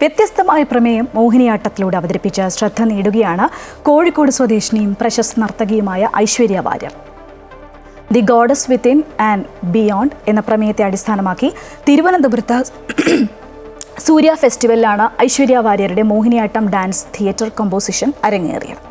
വ്യത്യസ്തമായ പ്രമേയം മോഹിനിയാട്ടത്തിലൂടെ അവതരിപ്പിച്ച ശ്രദ്ധ നേടുകയാണ് കോഴിക്കോട് സ്വദേശിനിയും പ്രശസ്ത നർത്തകിയുമായ Aishwarya Warrier. The goddess within and beyond എന്ന പ്രമേയത്തെ അടിസ്ഥാനമാക്കി തിരുവനന്തപുരത്ത് സൂര്യ ഫെസ്റ്റിവലിലാണ് ഐശ്വര്യ വാര്യരുടെ മോഹിനിയാട്ടം ഡാൻസ് തിയേറ്റർ കമ്പോസിഷൻ അരങ്ങേറിയത്.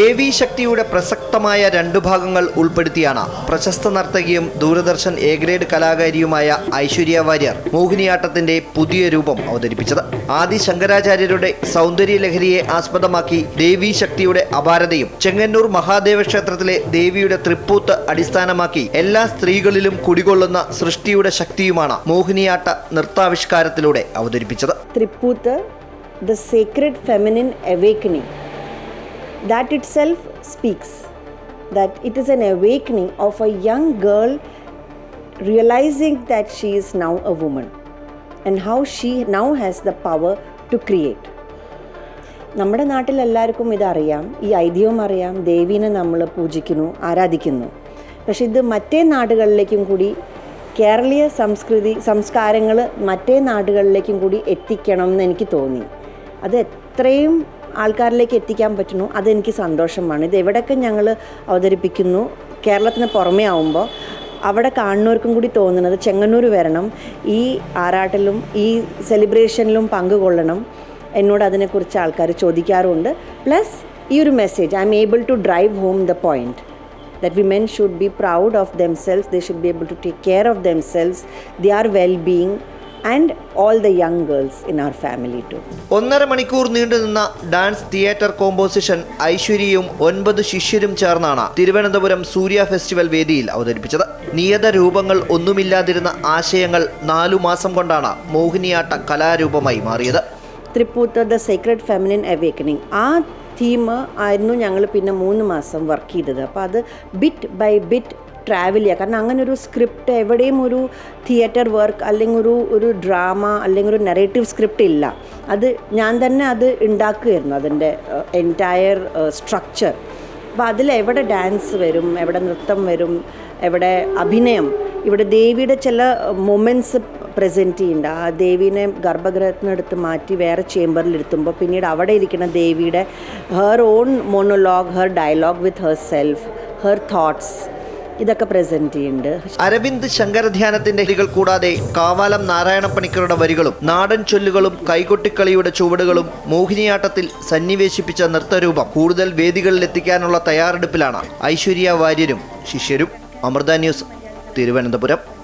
ദേവീശക്തിയുടെ പ്രസക്തമായ രണ്ടു ഭാഗങ്ങൾ ഉൾപ്പെടുത്തിയാണ് പ്രശസ്ത നർത്തകിയും ദൂരദർശൻ എ ഗ്രേഡ് കലാകാരിയുമായ ഐശ്വര്യ വാര്യർ മോഹിനിയാട്ടത്തിന്റെ പുതിയ രൂപം അവതരിപ്പിച്ചത് ആദി ശങ്കരാചാര്യരുടെ സൗന്ദര്യ ലഹരിയെ ആസ്പദമാക്കി ദേവീശക്തിയുടെ അപാരതയും ചെങ്ങന്നൂർ മഹാദേവ ക്ഷേത്രത്തിലെ ദേവിയുടെ തൃപ്പൂത്ത് അടിസ്ഥാനമാക്കി എല്ലാ സ്ത്രീകളിലും കുടികൊള്ളുന്ന സൃഷ്ടിയുടെ ശക്തിയുമാണ് മോഹിനിയാട്ട നൃത്താവിഷ്കാരത്തിലൂടെ അവതരിപ്പിച്ചത് Thripputhu the secret feminine awakening. That itself speaks that it is an awakening of a young girl realizing that she is now a woman and how she now has the power to create. നമ്മുടെ നാട്ടിൽ എല്ലാവർക്കും ഇതറിയാം ഈ ഐതിഹ്യം അറിയാം ദേവീനെ നമ്മൾ പൂജിക്കുന്നു ആരാധിക്കുന്നു പക്ഷെ ഇത് മറ്റേ നാടുകളിലേക്കും കൂടി കേരളീയ സംസ്കൃതി സംസ്കാരങ്ങൾ മറ്റേ നാടുകളിലേക്കും കൂടി എത്തിക്കണം എന്ന് എനിക്ക് തോന്നി അത് എത്രയും ആൾക്കാരിലേക്ക് എത്തിക്കാൻ പറ്റുന്നു. അതെനിക്ക് സന്തോഷമാണ്. ഇത് എവിടെയൊക്കെ ഞങ്ങൾ അവതരിപ്പിക്കുന്നു? കേരളത്തിന് പുറമേ ആവുമ്പോൾ അവിടെ കാണുന്നവർക്കും കൂടി തോന്നുന്നത് ചെങ്ങന്നൂർ വരണം. ഈ ആറാട്ടിലും ഈ സെലിബ്രേഷനിലും പങ്കുകൊള്ളണം എന്നോട് അതിനെക്കുറിച്ച് ആൾക്കാർ ചോദിക്കാറുണ്ട്. പ്ലസ് ഈ ഒരു message I'm able to drive home the point that women should be proud of themselves, they should be able to take care of themselves, our well being, and all the young girls in our family to ഒന്നര മണിക്കൂർ നീണ്ടുനിന്ന dance theatre composition ഐശ്വര്യയും ഒൻപത് ശിഷ്യരും ചേർന്നാണ് തിരുവനന്തപുരം സൂര്യ festival വേദിയിൽ അവതരിപ്പിച്ചത്. നിയത രൂപങ്ങൾ ഒന്നുമില്ലാതിരുന്ന ആശയങ്ങൾ നാലു മാസം കൊണ്ടാണ് മോഹിനിയാട്ട കലാരൂപമായി മാറിയത്. Thripputhu the secret feminine awakening ആ തീം ആയിരുന്നു ഞങ്ങൾ പിന്നെ മൂന്ന് മാസം വർക്ക് ചെയ്തത്. അപ്പോൾ അത് ബിറ്റ് ബൈ ബിറ്റ് ട്രാവൽ ചെയ്യുക കാരണം അങ്ങനെ ഒരു സ്ക്രിപ്റ്റ് എവിടെയും ഒരു തിയേറ്റർ വർക്ക് അല്ലെങ്കിൽ ഒരു ഒരു ഡ്രാമ അല്ലെങ്കിൽ ഒരു നെറേറ്റീവ് സ്ക്രിപ്റ്റ് ഇല്ല. അത് ഞാൻ തന്നെ അത് ഉണ്ടാക്കുകയായിരുന്നു അതിന്റെ എന്റയർ സ്ട്രക്ചർ അപ്പോൾ അതിൽ എവിടെ ഡാൻസ് വരും എവിടെ നൃത്തം വരും എവിടെ അഭിനയം. ഇവിടെ ദേവിയുടെ ചില മൊമെന്റ്സ് പ്രസന്റ് ചെയ്യുന്നുണ്ട്. ആ ദേവീനെ ഗർഭഗ്രഹത്തിനടുത്ത് മാറ്റി വേറെ ചേംബറിൽ ഇരുത്തുമ്പോൾ പിന്നീട് അവിടെ ഇരിക്കുന്ന ദേവിയുടെ her own monologue her dialogue with her self her thoughts ഇതൊക്കെ പ്രസന്റ് ചെയ്യുന്നുണ്ട്. അരവിന്ദ് ശങ്കരധ്യാനത്തിന്റെ ഹികൾ കൂടാതെ കാവാലം നാരായണപ്പണിക്കരുടെ വരികളും നാടൻ ചൊല്ലുകളും കൈകൊട്ടിക്കളിയുടെ ചുവടുകളും മോഹിനിയാട്ടത്തിൽ സന്നിവേശിപ്പിച്ച നൃത്തരൂപം കൂടുതൽ വേദികളിൽ എത്തിക്കാനുള്ള തയ്യാറെടുപ്പിലാണ് ഐശ്വര്യ വാര്യരും ശിഷ്യരും. അമൃത ന്യൂസ് തിരുവനന്തപുരം.